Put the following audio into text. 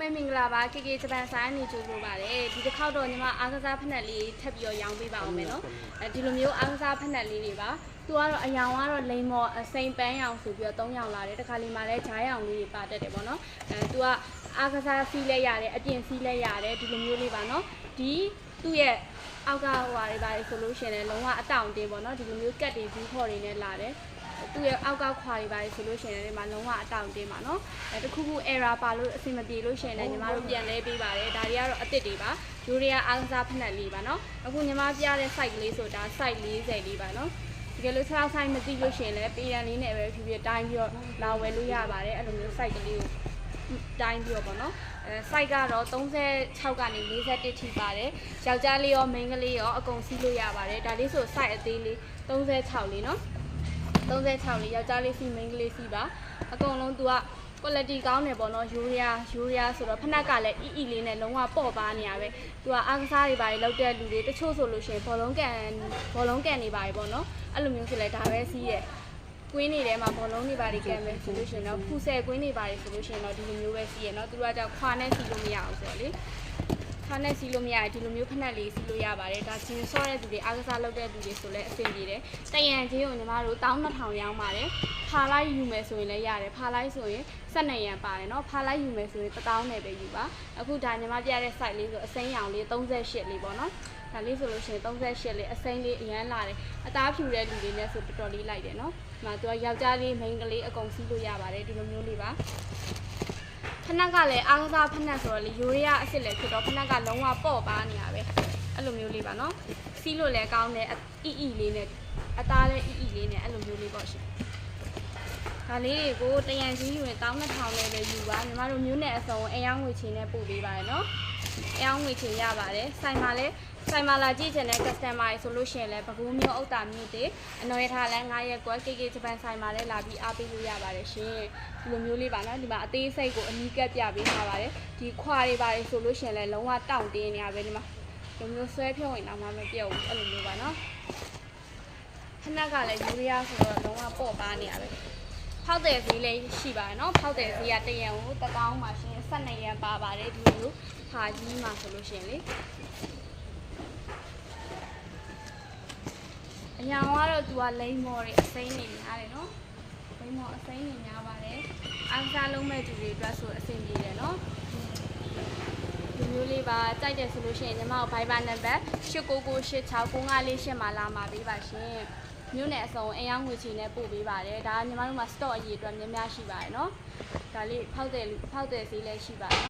လုံးပဲမင်္ဂလာပါ KK ဂျပန်ဆိုင်နေကြိုဆိုပါတယ်ဒီတစ်ခေါက်တော့ညီမအားကစားဖက်နှက်လေးထပ်ပြီးတော့ရောင်းပေးပါအောင်မယ်နော်အဲဒီလိုမျိုးအားကစားဖက်နှက်လေးတွေပါသူကတော့အယောင်ကတော့လိန်မော်အစိမ်ပန်းရောင်ဆိုပြီးတော့၃ရောင်လာတယ်တခါလေးမှလည်းဂျားရောင်လေးတွေပါတတ်တယ်ပေါ့နော်အဲသူကအားကစားစီးလဲရတယ်အပြင်စီးလဲရတယ်ဒီလိုမျိုးလေးပါနော်ဒီသူ့ရဲ့အောက်ကဟိုဟာတွေပါလေဆိုလို့ရှိရင်လည်းလုံးဝအတောင့်တင်းပေါ့နော်ဒီလိုမျိုးကတ်တွေဘူးခေါ်တွေနဲ့လာတယ် သူ့ရဲ့အောက်ကခွာတွေပါတယ်ဆိုလို့ရှိရင်လည်းဒီမှာလုံးဝအတောင့်တင်းပါနော်အဲတခုခု error ပါလို့အဆင်မပြေလို့ရှိရင်လည်းညီမတို့ပြန်လဲပေးပါတယ်ဒါတွေကတော့အစ်စ်တွေပါယူရီးယားအားကစားဖက်နှက်လေးပါနော်အခုညီမပြတဲ့ site ကလေးဆိုတာ site 40လေးပါနော်တကယ်လို့6 site မသိလို့ရှိရင်လည်းပေရန်လေးနဲ့ပဲဖြည်းဖြည်းတိုင်းပြီးတော့လာဝယ်လို့ရပါတယ်အဲ့လိုမျိုး site ကလေးကိုတိုင်းပြီးတော့ပေါ့နော်အဲ site ကတော့36ကနေ41ထိပါတယ်ယောက်ျားလေးရောမိန်းကလေးရောအကုန်စီးလို့ရပါတယ်ဒါလေးဆို site အသေးလေး36လေးနော် 36လေးယောက်ျားလေးစီမိန်းကလေးစီပါအကုန်လုံးသူက quality ကောင်းတယ်ပေါ့နော်ယူရီးယားယူရီးယားဆိုတော့ဖနက်ကလည်းအီအီလေးနဲ့လုံးဝပေါ့ပါနေရပဲသူကအားကစားတွေပါလောက်တဲ့လူတွေတချို့ဆိုလို့ရှိရင်ဘောလုံးကန်ဘောလုံးကန်နေပါပြီပေါ့နော်အဲ့လိုမျိုးဆိုလဲဒါပဲစီးရဲ့ကွင်းနေထဲမှာဘောလုံးတွေပါတွေကန်ပဲဆိုလို့ရှိရင်တော့ဖူဆယ်ကွင်းတွေပါတွေဆိုလို့ရှိရင်တော့ဒီလိုမျိုးပဲစီးရဲ့နော်သူတို့ကကြောင့်ခွာနဲ့စီးလို့မရအောင်ဆိုတော့လေ ခါနဲ့စီးလို့မရရင်ဒီလိုမျိုးဖက်နှက်လေးစီးလို့ရပါတယ်ဒါဂျင်းဆော့တဲ့သူတွေအားကစားလုပ်တဲ့သူတွေဆိုလဲအဆင်ပြေတယ်တယံချင်းကိုညီမတို့12000ရောင်းပါတယ်ဖာလိုက်ယူမယ်ဆိုရင်လည်းရတယ်ဖာလိုက်ဆိုရင်12ရန်ပါတယ်เนาะဖာလိုက်ယူမယ်ဆိုရင်1000နဲ့ပဲယူပါအခုဒါညီမပြတဲ့ site လေးဆိုအစိမ်းရောင်လေး38လေးပေါ့နော်ဒါလေးဆိုလို့ရှိရင်38လေးအစိမ်းလေးအရန်လာတယ်အသားဖြူတဲ့လူတွေနဲ့ဆိုတော်တော်လေးလိုက်တယ်เนาะဒီမှာသူကယောက်ျားလေးမိန်းကလေးအကုန်စီးလို့ရပါတယ်ဒီလိုမျိုးလေးပါ ဖနက်ကလည်းအားကစားဖနက်ဆိုတော့လေယူရီးယားအစ်စ်လည်းဖြစ်တော့ဖနက်ကလုံးဝပေါ့ပါနေရပဲအဲ့လိုမျိုးလေးပါနော်စီးလို့လည်းကောင်းတယ်အီအီလေးနဲ့အသားလည်းအီအီလေးနဲ့အဲ့လိုမျိုးလေးပေါ့ရှင် ဒါလေးတွေကိုတရံချင်းယူရင်12000နဲ့ပဲယူပါညီမတို့မျိုးနဲ့အစုံအယောင်ငွေချင်းနဲ့ပို့ပေးပါတယ်နော်အယောင်ငွေချင်းရပါတယ်ဆိုင်မှာလည်းဆိုင်မှာလာကြည့်ချင်တဲ့ customer တွေဆိုလို့ရှိရင်လည်းပကူးမျိုးအုတ်တာမျိုးတွေအနော်ရထားလဲ9ရက်ကွယ် KK ဂျပန်ဆိုင်မှာလည်းလာပြီးအားပေးလို့ရပါတယ်ရှင်ဒီလိုမျိုးလေးပါနော်ဒီမှာအသေးစိတ်ကိုအနီးကပ်ပြပေးထားပါတယ်ဒီခွာတွေပါတယ်ဆိုလို့ရှိရင်လည်းလုံးဝတောင့်တင်းနေရပဲဒီမှာဒီမျိုးဆွဲဖြုံးရင်တော့မှမပြုတ်ဘူးအဲ့လိုမျိုးပါနော်ခဏကလည်းယူရီးယားဆိုတော့လုံးဝပေါ့ပါနေရပဲ ဖောက်တဲ့ဈေးလေးရှိပါတယ်နော်ဖောက်တဲ့ဈေးကတရံကိုတကောင်းမှရှင်12ရန်ပါပါတယ်ဒီလိုခါကြီးမှဆိုလို့ရှိရင်လေအရောင်ကတော့သူကလိမ့်မော်တွေအစိမ်းနေများတယ်နော်လိမ့်မော်အစိမ်းနေများပါတယ်အားစားလုံးမဲ့သူတွေအတွက်ဆိုအဆင်ပြေတယ်နော်ဒီမျိုးလေးပါကြိုက်တယ်ဆိုလို့ရှိရင်ညီမတို့ Viber number 89969548မှာလာမှာပေးပါရှင် မြို့နယ်အစုံအယောင်ငွေချီနဲ့ပို့ပေးပါတယ်ဒါကညီမတို့မှာ stock အရေးအတွက်များများရှိပါတယ်နော်ဒါလေးဖောက်တယ်ဖောက်တယ်ဈေးလည်းရှိပါတယ်